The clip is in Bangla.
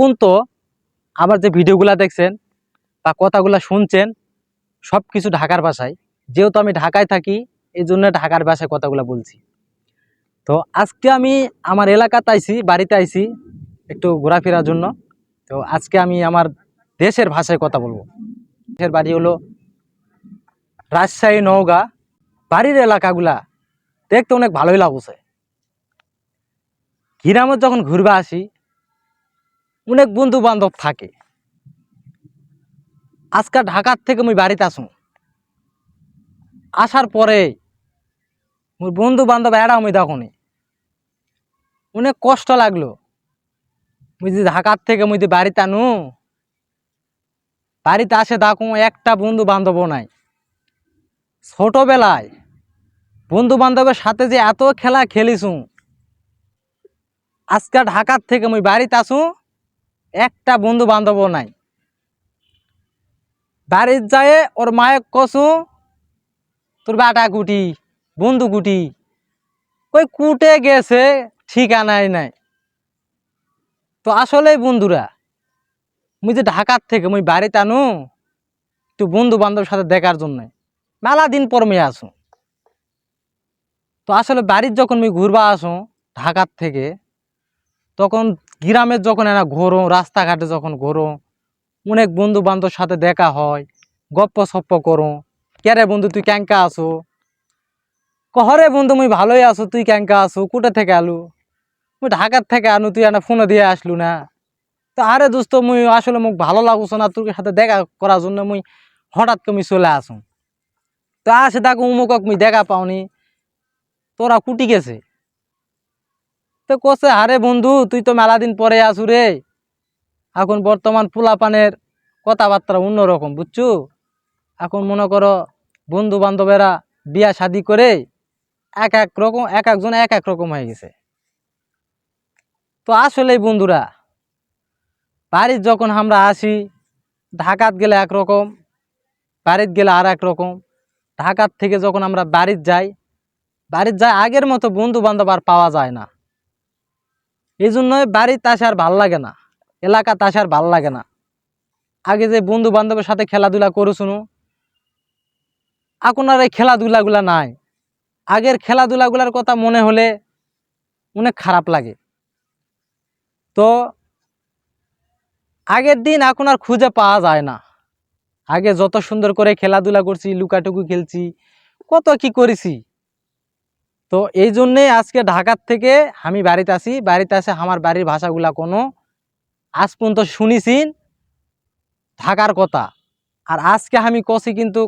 পর্যন্ত আমার যে ভিডিওগুলা দেখছেন বা কথাগুলা শুনছেন সব কিছু ঢাকার ভাষায়। যেহেতু আমি ঢাকায় থাকি, এই জন্য ঢাকার ভাষায় কথাগুলো বলছি। তো আজকে আমি আমার এলাকাতে আইছি, বাড়িতে আইছি একটু ঘোরাফেরার জন্য। তো আজকে আমি আমার দেশের ভাষায় কথা বলব। দেশের বাড়ি হলো রাজশাহী, নওগাঁ। বাড়ির এলাকাগুলা দেখতে অনেক ভালোই লাগছে। গ্রামে যখন ঘুরবে আসি অনেক বন্ধু বান্ধব থাকে। আজকে ঢাকার থেকে মুই বাড়িতে আসুন। আসার পরে মোর বন্ধু বান্ধব এরা মুই দেখনি। অনেক কষ্ট লাগল। মুই যে ঢাকার থেকে মুই যে বাড়িতে আনু, বাড়িতে আসে দেখো একটা বন্ধু বান্ধবও নাই। ছোটবেলায় বন্ধু বান্ধবের সাথে যে এত খেলা খেলিছু আজকে ঢাকার থেকে মুই বাড়িতে আসু একটা বন্ধু বান্ধবও নাই। বাড়ির যায় ওর মায়ের কসু, তোর বাটা কুটি, বন্ধু কুটি, ওই কুটে গেছে, ঠিকানাই নাই। তো আসলে বন্ধুরা, মুই যে ঢাকার থেকে মুই বাড়িতে আনু, একটু বন্ধু বান্ধবের সাথে দেখার জন্য, মেলা দিন পর মেয়ে আসু। তো আসলে বাড়ির যখন মুই ঘুরবা আসু, ঢাকার থেকে, তখন গ্রামের যখন এনা ঘোরো, রাস্তাঘাটে যখন ঘোরো, অনেক বন্ধু বান্ধবের সাথে দেখা হয়, গপ্প সপ্প করো কেরে বন্ধু, তুই ক্যাঙ্কা আসো কহরে বন্ধু, মুই ভালোই আছো, তুই ক্যাঙ্কা আসো কুটে থেকে আলু? মুই ঢাকার থেকে আনু, তুই এনা ফোনে দিয়ে আসলু না। তো আরে দোস্ত, মুই আসলে মোক ভালো লাগুছ না, তোর সাথে দেখা করার জন্য মুই হঠাৎ করে চলে আসুন। তো আসে দেখো উমুকক মুই দেখা পাওনি। তোরা কুটি গেছে? তো কষে আরে বন্ধু, তুই তো মেলা দিন পরে আসু রে। এখন বর্তমান পোলাপানের কথাবার্তা অন্যরকম, বুঝছ? এখন মনে করো বন্ধু বান্ধবেরা বিয়া শাদি করে এক এক রকম, এক একজন এক এক রকম হয়ে গেছে। তো আসলেই বন্ধুরা, বাড়ির যখন আমরা আসি, ঢাকাত গেলে একরকম বাড়িতে গেলে আর এক রকম। ঢাকার থেকে যখন আমরা বাড়ির যাই বাড়ির যাই আগের মতো বন্ধু বান্ধব আর পাওয়া যায় না। এই জন্যই বাড়িতে আসে আর ভালো লাগে না এলাকাতে আসে আর ভালো লাগে না। আগে যে বন্ধু বান্ধবের সাথে খেলাধুলা করু শুনু, এখন আর এই খেলাধুলাগুলা নাই। আগের খেলাধুলাগুলার কথা মনে হলে অনেক খারাপ লাগে। তো আগের দিন এখন আর খুঁজে পাওয়া যায় না। আগে যত সুন্দর করে খেলাধুলা করছি, লুকাটুকু খেলছি, কত কি করেছি? তো এই জন্যে আজকে ঢাকার থেকে আমি বাড়িতে আসি বাড়িতে আসে আমার বাড়ির ভাষাগুলা কোনো আজ পর্যন্ত শুনিছি, ঢাকার কথা। আর আজকে আমি কষি কিন্তু